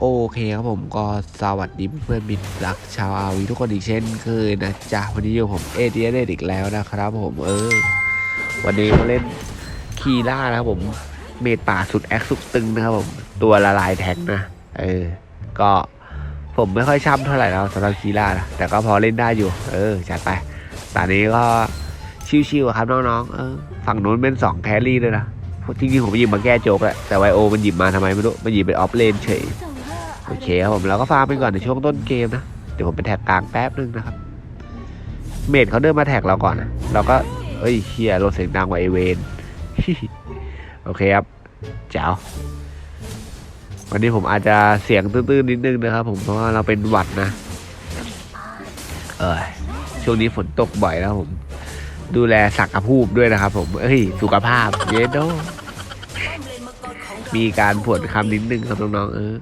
โอเคครับผมก็สวัสดีเพื่อนๆมิตรรักชาวอาวีทุกคนอีกเช่นเคยนะจ๊ะวันนี้อยู่ผมเอเดียเดอีกแล้วนะครับผมเออ วันนี้มาเล่นคีล่านะครับผมเมดป่าสุดแอคสุดตึงนะครับผม ตัวละลายแท็กนะ เออ ก็ผมไม่ค่อยช่ำเท่าไหร่แล้วสำหรับคีล่านะแต่ก็พอเล่นได้อยู่ เออ จัดไปตอนนี้ก็ชิวๆครับน้องๆเออฝั่งนู้นเป็นสองแครี่ด้วยนะจริงๆผมหยิบมาแก้โจกแหละแต่ไวโอมันหยิบมาทำไมไม่รู้มันหยิบเป็นออฟเลนเฉย โอเคครับผมเราก็ฟาร์มไปก่อนในช่วงต้นเกมนะ เดี๋ยวผมไปแท็กกลางแป๊บนึงนะครับ เมดเขาเดินมาแท็กเราก่อนนะเราก็ เอ้ยเฮียรถเสียงดังกว่าไอเวนโอเคครับเจ้าวันนี้ผมอาจจะเสียงตื้นๆนิดนึงนะครับ ผมเพราะว่าเราเป็นหวัดนะ เออช่วงนี้ฝนตกบ่อยแล้วผม ดูแลสักกระพูบด้วยนะครับ ผม เอ้ยสุขภาพเยโดมีการผวนคำนิดนึงครับน้องๆเออ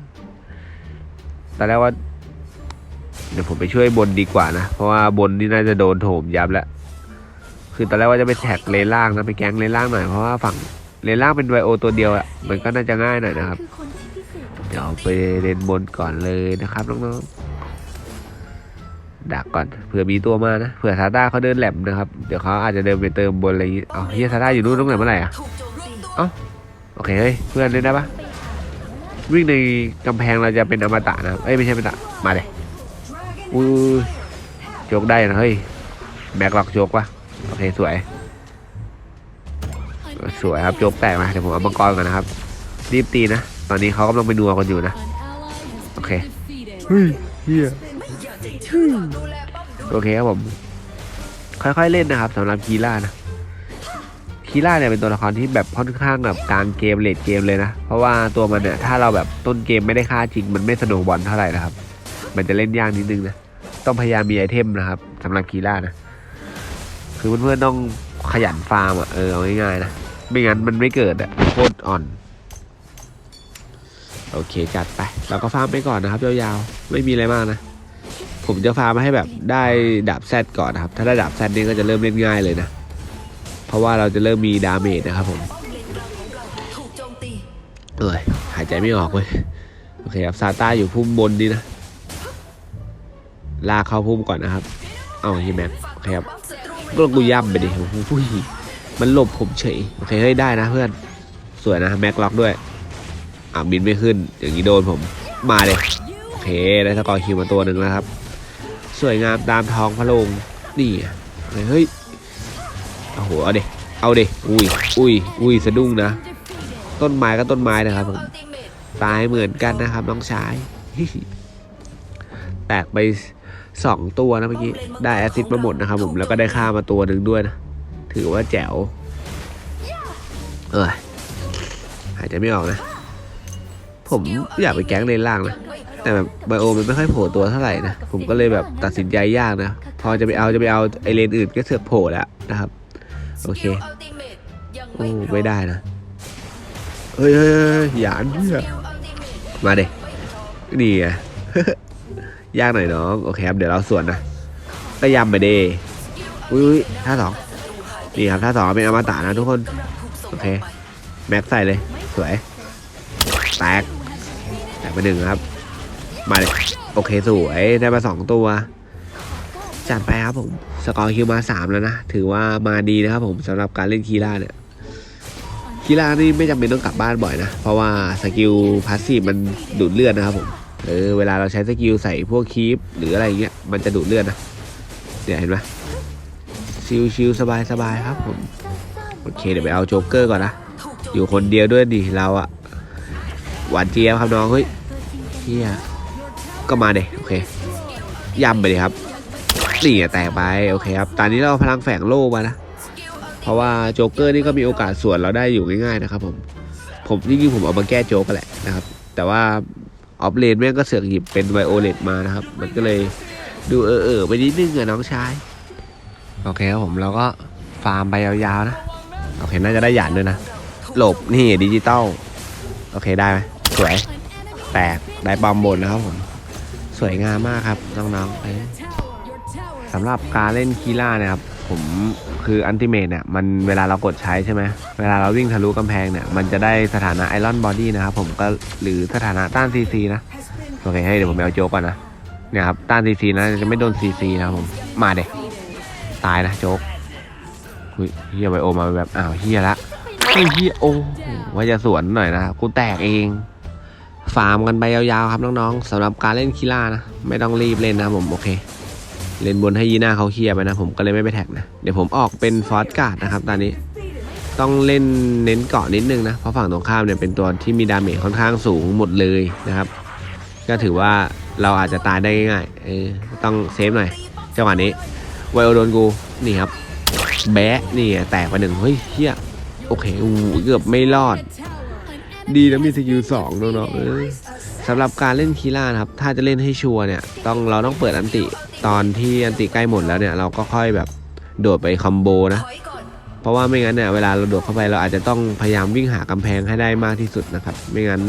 ตอนแรกว่า เดี๋ยวผมไปช่วยบนดีกว่านะ เพราะว่าบนนี่น่าจะโดนโถมยับแล้ว คือตอนแรกว่าจะไปแท็กเลนล่างนะไปแก๊งเลนล่างหน่อยเพราะว่าฝั่งเลนล่างเป็นไวโอตัวเดียวอะมันก็น่าจะง่ายหน่อยนะครับ เดี๋ยวไปเลนบนก่อนเลยนะครับน้องๆดักก่อนเผื่อมีตัวมานะเผื่อซาด้าเขาเดินแหลมนะครับ เดี๋ยวเขาอาจจะเดินไปเติมบนอะไรอย่างงี้เอาเฮียซาด้าอยู่นู่นตรงไหนเมื่อไหร่อะเอ้าโอเคเฮ้ยเพื่อนเล่นได้ปะ วิ่งในกำแพงเราจะเป็นอมตะนะครับเอ้ยไม่ใช่อมตะมาเลยอุ้ยโจกได้นะเฮ้ยแม็กล็อกโจกปะโอเคสวย สวยครับโจกแตกมาเดี๋ยวผมเอามังกรก่อนนะครับ รีบตีนะ ตอนนี้เขากำลังไปนัวกันอยู่นะ โอเคเฮ้ยเฮียโอเคครับผม ค่อยๆเล่นนะครับสำหรับคีล่านะ คีล่าเนี่ยเป็นตัวละครที่แบบค่อนข้างแบบกลางเกมเลดเกมเลยนะ เพราะว่าตัวมันเนี่ยถ้าเราแบบต้นเกมไม่ได้ค่าจริง มันไม่สนุกบอลเท่าไหร่นะครับ มันจะเล่นยากนิดนึงนะต้องพยายามมีไอเทมนะครับสำหรับคีล่านะคือเพื่อนๆต้องขยันฟาร์มอะเออเอาง่ายๆนะไม่งั้นมันไม่เกิดอะโคตรอ่อนโอเคจัดไปเราก็ฟาร์มไปก่อนนะครับยาวๆไม่มีอะไรมากนะ ผมจะฟาร์มให้แบบได้ดาบแซดก่อนนะครับ ถ้าได้ดาบแซดนี่ก็จะเริ่มเล่นง่ายเลยนะ เพราะว่าเราจะเริ่มมีดาเมจนะครับผมเอ้ยหายใจไม่ออกเว้ยโอเคครับซาต้าอยู่พุ่มบนนี่นะ ลากเข้าพุ่มก่อนนะครับ เอาเฮียแม็กโอเคครับก็กูย่ำไปดิโอ้โหมันหลบผมเฉยโอเคเฮ้ยได้นะเพื่อนสวยนะแม็กล็อกด้วยอ่าบินไม่ขึ้น อย่างนี้โดนผมมาเลยโอเคได้สกอร์คิวมาตัวหนึ่งแล้วครับ สวยงามตามท้องพระโลงนี่อะเฮ้ย โอ้โหเอาเดเอาเดอุ้ยอุ้ยอุ้ยสะดุ้งนะ ต้นไม้ก็ต้นไม้นะครับผมตายเหมือนกันนะครับน้องชาย แตกไปสองตัวนะเมื่อกี้ได้แอซิดมาหมดนะครับผมแล้วก็ได้ค่ามาตัวหนึ่งด้วยนะ ถือว่าแจ๋วเออหายใจไม่ออกนะ ผมอยากไปแก๊งเลนล่างนะ แต่แบบไบโอมันไม่ค่อยโผล่ตัวเท่าไหร่นะ ผมก็เลยแบบตัดสินใจยากนะ พอจะไปเอาจะไปเอาไอเลนอื่นก็เสือกโผล่แล้วนะครับ โอเคโอ้ไม่ได้นะเฮ้ยเฮ้ยเฮ้ยหยานเหี้ยมาเด็นี่ไงยากหน่อยน้อง โอเคครับ เดี๋ยวเราส่วนนะก็ยำไปเดอุ้ยอุ้ยท่าสองนี่ครับท่าสองเป็นอมตะนะทุกคน โอเค แม็กใส่เลย สวย แตก แตกไปหนึ่งครับ มาเลย โอเคสวย ได้มาสองตัว จัดไปครับผม สกอร์คิวมาสามแล้วนะ ถือว่ามาดีนะครับผมสำหรับการเล่นคีร่าเนี่ยคีร่านี่ไม่จำเป็นต้องกลับบ้านบ่อยนะ เพราะว่าสกิลพาสซีฟมันดูดเลือดนะครับผมเออเวลาเราใช้สกิลใส่พวกคีปหรืออะไรอย่างเงี้ยมันจะดูดเลือดนะเนี่ยเห็นไหมชิวชิวสบายสบายครับผมโอเคเดี๋ยวไปเอาโจ๊กเกอร์ก่อนนะอยู่คนเดียวด้วยดิเราอะหวานเจี๊ยบครับน้องเฮ้ยเฮียก็มาเด็โอเคย่ำไปเลยครับ นี่แตกไปโอเคครับตอนนี้เราพลังแฝงโล่มานะ เพราะว่าโจ๊กเกอร์นี่ก็มีโอกาสส่วนเราได้อยู่ง่ายๆนะครับผม ผมจริงๆผมเอามาแก้โจ๊กกันแหละนะครับ แต่ว่าออฟเลนแม่งก็เสือกหยิบเป็นไวโอเลตมานะครับ มันก็เลยดูเออเออๆไปนิดนึงอะน้องชาย โอเคครับผมเราก็ฟาร์มไปยาวๆนะ โอเคน่าจะได้หยานด้วยนะ หลบนี่ดิจิตอลโอเคได้ไหมสวย แตกได้บอมบนนะครับผม สวยงามมากครับน้องๆ สำหรับการเล่นคีล่าเนี่ยครับผมคืออันติเมทเนี่ยมันเวลาเรากดใช้ใช่ไหมเวลาเราวิ่งทะลุกำแพงเนี่ยมันจะได้สถานะไอรอนบอดี้นะครับผมก็หรือสถานะต้านซีซีนะโอเคให้เดี๋ยวผมไปเอาโจ๊กก่อนนะเนี่ยครับต้านซีซีนะจะไม่โดนซีซีนะครับผมมาเด็กตายนะโจ๊กอุ้ยเฮียไบโอมาแบบอ้าวเฮียละเฮียโอว่าจะสวนหน่อยนะกูแตกเองฟาร์มกันไปยาวๆครับน้องๆสำหรับการเล่นคีล่านะไม่ต้องรีบเล่นนะผมโอเค เล่นบนให้ยีน่าเขาเคลียร์ไปนะ ผมก็เลยไม่ไปแท็กนะ เดี๋ยวผมออกเป็นฟอสการ์ดนะครับ ตอนนี้ต้องเล่นเน้นเกาะนิดนึงนะ เพราะฝั่งตรงข้ามเนี่ยเป็นตัวที่มีดาเมจค่อนข้างสูงหมดเลยนะครับ ก็ถือว่าเราอาจจะตายได้ง่ายๆเออต้องเซฟหน่อยจังหวะนี้ไวโอโดนกูนี่ครับ แบะนี่แตกไปหนึ่งเฮ้ยเฮียโอเคอู้หูเกือบไม่รอด ดีนะมีสกิลสองน้องๆสำหรับการเล่นคีล่านะครับ ถ้าจะเล่นให้ชัวร์เนี่ย ต้องเราต้องเปิดอันติ ตอนที่อันติใกล้หมดแล้วเนี่ยเราก็ค่อยแบบโดดไปคอมโบนะ เพราะว่าไม่งั้นเนี่ยเวลาเราโดดเข้าไปเราอาจจะต้องพยายามวิ่งหากำแพงให้ได้มากที่สุดนะครับ ไม่งั้น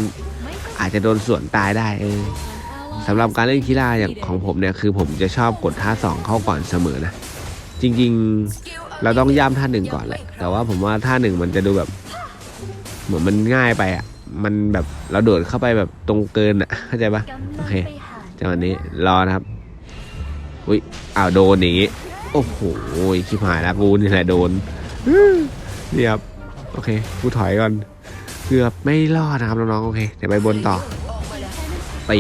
อาจจะโดนสวนตายได้เออสำหรับการเล่นคีล่าอย่างของผมเนี่ยคือผมจะชอบกดท่าสองเข้าก่อนเสมอนะ จริงๆเราต้องย่ำท่าหนึ่งก่อนแหละ แต่ว่าผมว่าท่าหนึ่งมันจะดูแบบ เหมือนมันง่ายไปอะ มันแบบเราโดดเข้าไปแบบตรงเกินอะเข้าใจปะโอเคจังหวะนี้รอนะครับ อุ้ยอ้าวโดนอย่างงี้ โอ้โหชิบหายแล้วกูนี่แหละโดนนี่ครับโอเคกูถอยก่อนเกือบไม่รอดนะครับน้องๆโอเคเดี๋ยวไปบนต่อตี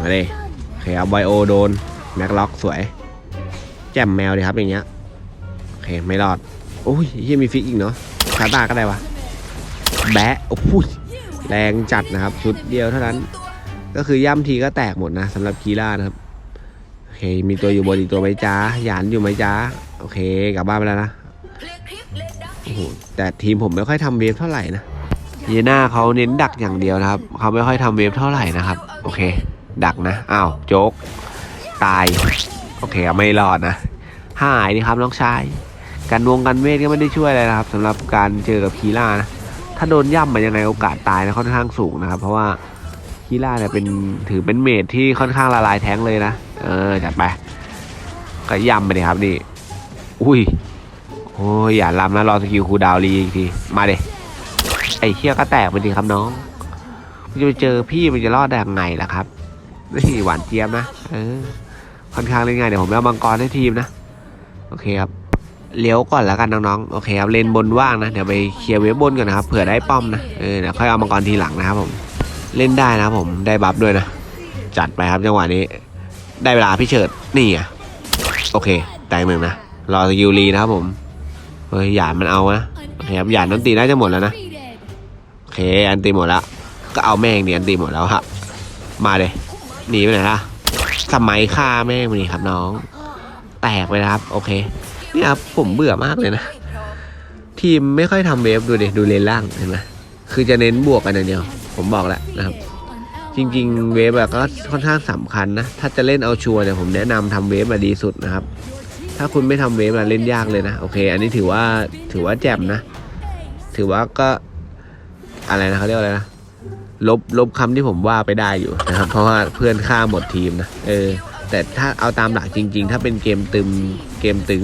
มาเลยโอเคเอาไบโอโดนแม็กล็อกสวย แจ่มแมวดีครับอย่างเงี้ยโอเคไม่รอดโอ้ยยังมีฟิกอีกเนาะคาตาก็ได้วะแบะโอ้โหแรงจัดนะครับ ชุดเดียวเท่านั้น ก็คือย่ำทีก็แตกหมดนะสำหรับคีร่านะครับโอ เคมีตัวอยู่บนอีกตัวไหมจ้าหยานอยู่ไหมจ้าโอเคกลับบ้านไปแล้วนะโอ้โหแต่ทีมผมไม่ค่อยทำเวฟเท่าไหร่นะยีน่าเขาเน้นดักอย่างเดียวนะครับเขาไม่ค่อยทำเวฟเท่าไหร่นะครับ โอเค ดักนะอ้าวโจ๊กตายโอเคไม่รอดนะหายนี่ครับน้องชายการวงกันเวทก็ไม่ได้ช่วยอะไรนะครับสำหรับการเจอกับคีล่านะถ้าโดนย่ำมันยังไงโอกาสตายนะค่อนข้างสูงนะครับ เพราะว่าคีล่าเนี่ยเป็นถือเป็นเมดที่ค่อนข้างละลายแท้งเลยนะ เออจัดไปก็ย่ำไปเลยครับนี่ อุ้ย โอ้ย อย่าลำนะรอสกิลคูดาวรีอีกที มาเดไอเชี่ยก็แตกไปดีครับน้องมันจะไปเจอพี่มันจะรอดได้ยังไงล่ะครับนี่หวานเจี๊ยบนะ เออ ค่อนข้างเล่นง่ายเดี๋ยวผมเอามังกรให้ทีมนะ โอเคครับ เลี้ยวก่อนแล้วกันน้องๆ โอเคครับ เลนบนว่างนะ เดี๋ยวไปเคลียร์เวฟบนก่อนนะครับ เผื่อได้ป้อมนะ เออ เดี๋ยวค่อยเอามังกรทีหลังนะครับผม เล่นได้นะครับผม ได้บัฟด้วยนะ จัดไปครับจังหวะนี้ ได้เวลาพี่เฉิดนี่อะโอเคแตงหนึ่งนะรอสกิลรีนะครับผมเฮ้ยหยาดมันเอานะโอเคครับหยาดนันตีน่าจะหมดแล้วนะโอเคอันตีหมดแล้วก็เอาแม่งเนี่ยอันตีหมดแล้วฮะมาเลยหนีไปไหนล่ะสมัยฆ่าแม่งมานี่ครับน้อง แตกไปนะครับ โอเคเนี่ยครับผมเบื่อมากเลยนะ ทีมไม่ค่อยทำเวฟดูดิดูเลนล่างเห็นไหมคือจะเน้นบวกกันอย่างเดียว ผมบอกแล้วนะครับ จริงๆ เวฟแบบก็ค่อนข้างสำคัญนะ ถ้าจะเล่นเอาชัวร์เนี่ยผมแนะนำทำเวฟมาดีสุดนะครับ ถ้าคุณไม่ทำเวฟอะเล่นยากเลยนะ โอเค อันนี้ถือว่าถือว่าแจ่มนะ ถือว่าก็อะไรนะเขาเรียกว่าอะไรนะ ลบลบคำที่ผมว่าไปได้อยู่นะครับ เพราะว่าเพื่อนฆ่าหมดทีมนะ เออ แต่ถ้าเอาตามหลักจริง ๆ ถ้าเป็นเกมตึมเกมตึง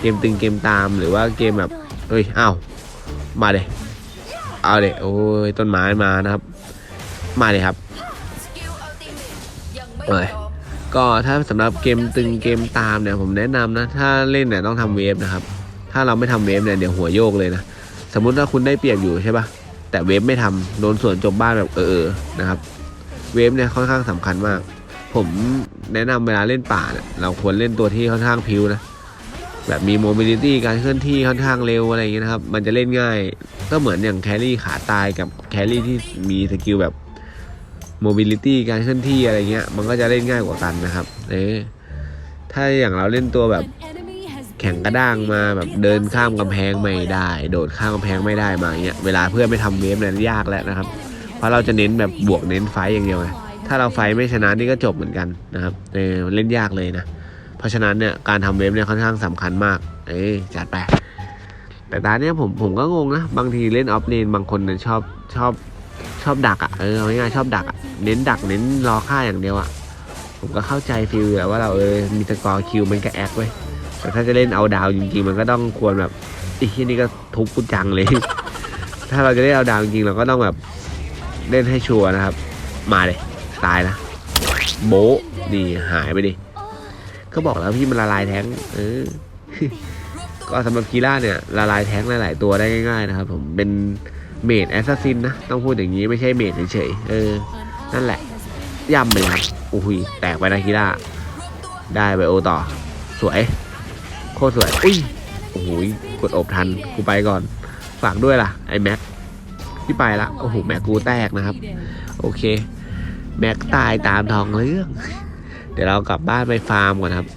เกมตึงเกมตามหรือว่าเกมแบบเฮ้ยอ้าวมาเลยเอาเลยโอ้ยต้นไม้มานะครับ มาเลยครับ เอ้ยก็ถ้าสำหรับเกมตึงเกมตามเนี่ยผมแนะนำนะ ถ้าเล่นเนี่ยต้องทำเวฟนะครับ ถ้าเราไม่ทำเวฟเนี่ยเดี๋ยวหัวโยกเลยนะ สมมุติถ้าคุณได้เปรียบอยู่ใช่ปะแต่เวฟไม่ทำโดนสวนจบบ้านแบบเออๆนะครับ เวฟเนี่ยค่อนข้างสำคัญมาก ผมแนะนำเวลาเล่นป่าเนี่ยเราควรเล่นตัวที่ค่อนข้างพิวนะแบบมีโมบิลิตี้การเคลื่อนที่ค่อนข้างเร็วอะไรอย่างเงี้ยนะครับ มันจะเล่นง่าย ก็เหมือนอย่างแครี่ขาตายกับแครี่ที่มีสกิลแบบ โมบิลิตี้การเคลื่อนที่อะไรเงี้ย มันก็จะเล่นง่ายกว่ากันนะครับ เออถ้าอย่างเราเล่นตัวแบบแข่งกระด้างมาแบบเดินข้ามกำแพงไม่ได้ โดดข้ามกำแพงไม่ได้มาอย่างเงี้ยเวลาเพื่อนไม่ทำเวฟเนี่ยยากแล้วนะครับ เพราะเราจะเน้นแบบบวกเน้นไฟอย่างเดียวไงถ้าเราไฟไม่ชนะนี่ก็จบเหมือนกันนะครับเออเล่นยากเลยนะเพราะฉะนั้นเนี่ยการทำเวฟเนี่ยค่อนข้างสำคัญมาก เอ้ยจัดไปแต่ตาเนี่ยผมผมก็งงนะ บางทีเล่นออฟเลนบางคนเนี่ยชอบชอบ ชอบดักอะ่ะเออเอาง่ายๆชอบดักอะ่ะเน้นดักเน้นรอฆ่าอย่างเดียวอะ่ะผมก็เข้าใจฟิลแหละว่าเราเออมีสกอร์คิวมันก็แอคเว้ยแต่ถ้าจะเล่นเอาดาวจริงๆ มันก็ต้องควรแบบอีที่นี่ก็ทุบกูจังเลย ถ้าเราจะได้เอาดาวจริงเราก็ต้องแบบเล่นให้ชัวร์นะครับ มาเลยตายนะโบนี่หายไปดิก็บอกแล้วพี่มันละลายแท้งเออก็สำหรับกีฬาเนี่ยละลายแท้งหลาย ๆ ตัวได้ง่าย ๆ นะครับ ผมเป็น เมดแอสซัสซินนะ ต้องพูดอย่างนี้ไม่ใช่เมดเฉยๆเออ นั่นแหละย่ำไปเลยครับโอ้โหยแตกไปนะกีฬาได้ไปโอต่อ สวย โคตรสวย อุ้ยโอ้โหยกดอบทันกูไปก่อน ฝากด้วยล่ะ ไอแม็กที่ไปละโอ้โหแม็กกูแตกนะครับ โอเค แม็กตายตามทองเรื่อง เดี๋ยวเรากลับบ้านไปฟาร์มก่อนครับ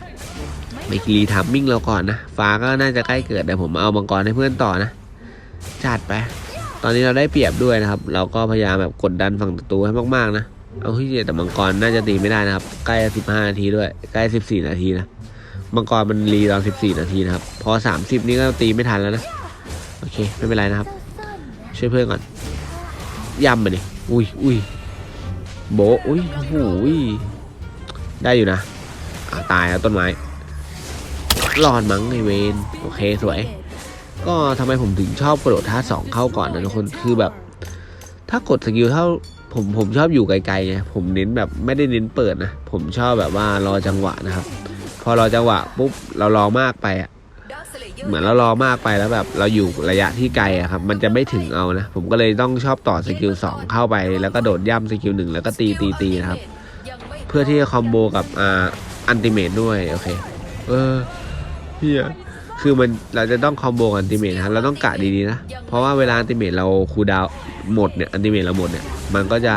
ไปรีทัมมิ่งเราก่อนนะ ฟ้าก็น่าจะใกล้เกิดเดี๋ยวผมเอามังกรให้เพื่อนต่อนะ จัดไป ตอนนี้เราได้เปรียบด้วยนะครับ เราก็พยายามแบบกดดันฝั่งศัตรูให้มากๆนะ เอาที่แต่มังกรน่าจะตีไม่ได้นะครับ ใกล้สิบห้านาทีด้วย ใกล้สิบสี่นาทีนะ มังกรมันรีตอนสิบสี่นาทีนะครับ พอสามสิบนี่ก็ตีไม่ทันแล้วนะ โอเค ไม่เป็นไรนะครับ ช่วยเพื่อนก่อนย่ำไปดิอุ้ยอุ้ยโบอุ้ยโอ้โหยได้อยู่นะาตายแล้วต้นไม้รอดมั้งไอเวน โอเคสวย ก็ทำไมผมถึงชอบกระโดดท่าสองเข้าก่อนนะทุกคนคือแบบ ถ้ากดสกิลเท่าผมผมชอบอยู่ไกลๆไงผมเน้นแบบไม่ได้เน้นเปิดนะผมชอบแบบว่ารอจังหวะนะครับ พอรอจังหวะปุ๊บเรารอมากไปอะเหมือนเรารอมากไปแล้วแบบเราอยู่ระยะที่ไกลอะครับ มันจะไม่ถึงเอานะ ผมก็เลยต้องชอบต่อสกิลสองเข้าไป แล้วก็โดดย่ำสกิลหนึ่งแล้วก็ตีตีตีนะครับ เพื่อที่จะคอมโบกับอ่าอันติเมตด้วย โอเค เออเฮีย คือมันเราจะต้องคอมโบกับอันติเมตนะเราต้องกะดีๆนะ เพราะว่าเวลาอันติเมตเราคูดาวหมดเนี่ยอันติเมตเราหมดเนี่ยมันก็จะ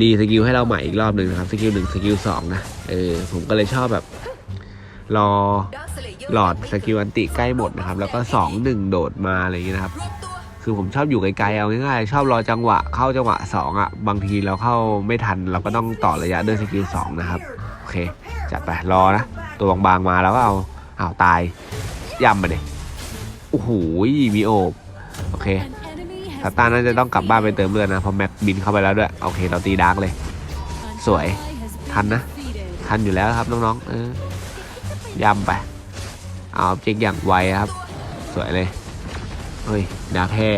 รีสกิลให้เราใหม่อีกรอบหนึ่งนะครับสกิลหนึ่งสกิลสองนะเออผมก็เลยชอบแบบ รอหลอดสกิลอันติใกล้หมดนะครับ แล้วก็สองหนึ่งโดดมาอะไรอย่างนี้นะครับ คือผมชอบอยู่ไกลๆเอาง่ายๆชอบรอจังหวะเข้าจังหวะสองอะบางทีเราเข้าไม่ทัน เราก็ต้องต่อระยะด้วยสกิลสองนะครับโอเคจัดไปรอนะตัวบางๆมาแล้วก็เอาเอาตาย ยำมาเลยโอ้โหมีโอบโอเคตาตาน่าจะต้องกลับบ้านไปเติมเลือดนะเพราะแม็กบินเข้าไปแล้วด้วย โอเค เราตีดาร์กเลย สวย ทันนะ ทันอยู่แล้วครับน้องๆเออย่ำไป เอาเจ๊กอย่างไวครับ สวยเลยเฮ้ยดาแห่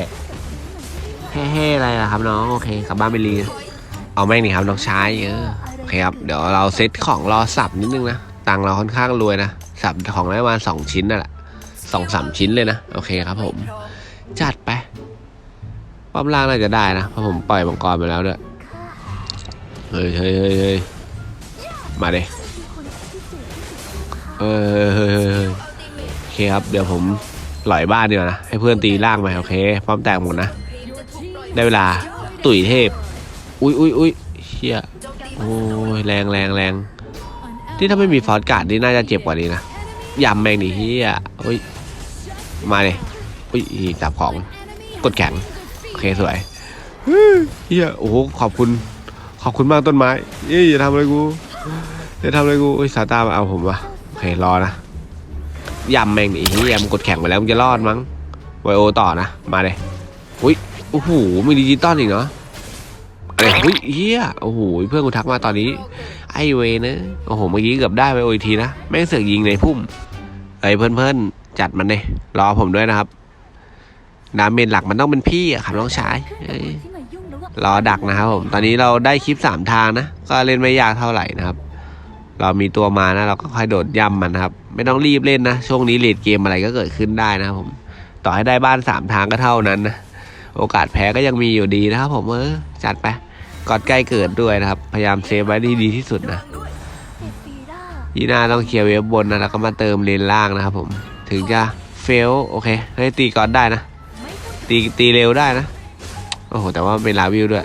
แห่แห่อะไรล่ะครับน้อง โอเคกลับบ้านไปรีเอาแม่งนี่ครับน้องชายเออโอเคครับ เดี๋ยวเราเซตของรอสับนิดนึงนะ ตังเราค่อนข้างรวยนะ สับของได้ประมาณสองชิ้นนั่นแหละ สองสามชิ้นเลยนะ โอเคครับผม จัดไปป้อมล่างน่าจะได้นะ เพราะผมปล่อยมังกรไปแล้วด้วย เฮ้ยเฮ้ยเฮ้ยเฮ้ยมาเด้เออเฮ้ยเฮ้ยเฮ้ยโอเคครับ เดี๋ยวผมหลอยบ้านดีกว่านะ ให้เพื่อนตีล่างไปโอเค พร้อมแตกหมดนะ ได้เวลาตุ๋ยเทพ อุ้ยอุ้ยอุ้ยเชี่ยโอ้ยแรงแรงแรงที่ถ้าไม่มีฟอสการ์ดนี่น่าจะเจ็บกว่านี้นะยำแมงดิเฮียอุ้ย มาเลยอุ้ยจับของกดแข็งโอเคสวยเฮียโอ้โหขอบคุณขอบคุณมากต้นไม้เอ้ยอย่าทำอะไรกูอย่าทำอะไรกูอุ้ยสาตามาเอาผมวะโอเครอนะยำแม่งดิเฮียมันกดแข่งไปแล้วมันจะรอดมั้งไวโอต่อนะมาเลยอุ้ยโอ้โหมีดิจิตอลอีกเนาะอะไรอุ้ยเฮียโอ้โหเพื่อนกูทักมาตอนนี้ ไอเวนะโอ้โหเมื่อกี้เกือบได้ไปโอทีนะแม่งเสือกยิงในพุ่มเอ้ยเพื่อนเพื่อนๆ จัดมันเลยรอผมด้วยนะครับดาเมจหลักมันต้องเป็นพี่อะครับน้องชายรอดักนะครับผม ตอนนี้เราได้คลิปสามทางนะ ก็เล่นไม่ยากเท่าไหร่นะครับ เรามีตัวมานะ เราก็ค่อยโดดย่ำมันนะครับ ไม่ต้องรีบเล่นนะ ช่วงนี้เลดเกมอะไรก็เกิดขึ้นได้นะครับผม ต่อให้ได้บ้านสามทางก็เท่านั้นนะ โอกาสแพ้ก็ยังมีอยู่ดีนะครับผม เออ จัดไป กอดใกล้เกิดด้วยนะครับ พยายามเซฟไว้ดีดีที่สุดนะยีน่าต้องเคลียร์เวฟบนนะ แล้วก็มาเติมเลนล่างนะครับผม ถึงจะเฟลโอเคเฮ้ยตีก่อนได้นะ ตีตีเร็วได้นะ โอ้โห แต่ว่าเป็นลาวิวด้วย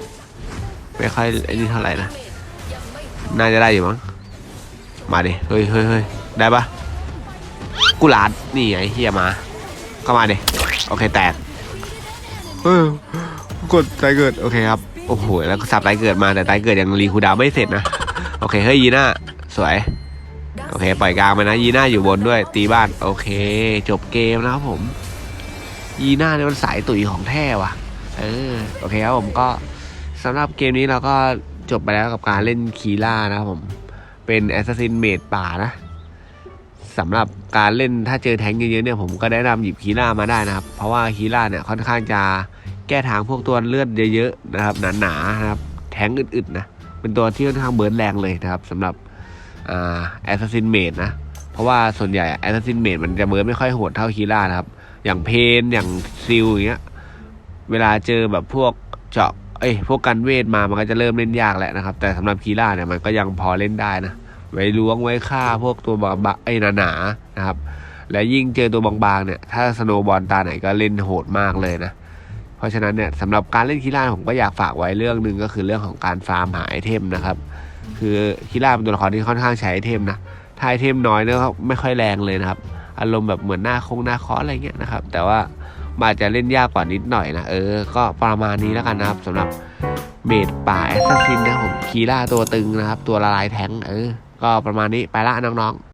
ไม่ค่อยไอ้นี่เท่าไหร่นะ น่าจะได้อยู่มั้ง มาดิ เฮ้ยเฮ้ยเฮ้ยได้ปะกูหลาดนี่ไงเฮียมา ก็มาดิ โอเคแตกเออกดไตเกิด โอเคครับ โอ้โห แล้วก็สับไตเกิดมาแต่ไตเกิดยังรีคูดาวไม่เสร็จนะ โอเค เฮ้ยยีน่าสวย โอเค ปล่อยกลางไปนะ ยีน่าอยู่บนด้วย ตีบ้าน โอเค จบเกมนะครับผม ยีน่าเนี่ยมันสายตุ๋ยของแท้ว่ะ เออ โอเคครับผมก็สำหรับเกมนี้เราก็จบไปแล้วกับการเล่นคีล่านะครับผม เป็นแอสซัสซินเมดป่านะสำหรับการเล่นถ้าเจอแทงเยอะๆเนี่ยผมก็แนะนำหยิบคีล่ามาได้นะครับ เพราะว่าคีล่าเนี่ยค่อนข้างจะแก้ทางพวกตัวเลือดเยอะๆนะครับหนาๆนะครับ แทงอึดๆนะเป็นตัวที่ค่อนข้างเบิร์นแรงเลยนะครับสำหรับ แอสซัสซินเมดนะ เพราะว่าส่วนใหญ่แอสซัสซินเมดมันจะเบิร์ไม่ค่อยโหดเท่าคีล่านะครับ อย่างเพนอย่างซิลอย่างเงี้ย เวลาเจอแบบพวกเจาะเอ้ยพวกกันเวทมามันก็จะเริ่มเล่นยากแล้วนะครับ แต่สำหรับคีล่าเนี่ยมันก็ยังพอเล่นได้นะ ไว้ล้วงไว้ฆ่าพวกตัวบางๆไอ้หนาๆนะครับ และยิ่งเจอตัวบางๆเนี่ย ถ้าสโนบอลตาไหนก็เล่นโหดมากเลยนะเพราะฉะนั้นเนี่ยสำหรับการเล่นคีล่าผมก็อยากฝากไว้เรื่องหนึ่งก็คือเรื่องของการฟาร์มหาไอเทมนะครับ คือคีล่าเป็นตัวละครที่ค่อนข้างใช้ไอเทมนะถ้าไอเทมน้อยเนี่ยเขาไม่ค่อยแรงเลยนะครับ อารมณ์แบบเหมือนหน้าคงหน้าคออะไรเงี้ยนะครับ แต่ว่ามันอาจจะเล่นยากกว่านิดหน่อยนะ เออ ก็ประมาณนี้แล้วกันนะครับสำหรับเมดป่าแอสซัสซินนะผมคีล่าตัวตึงนะครับ ตัวละลายแทงเออ ก็ประมาณนี้ไปละน้องๆ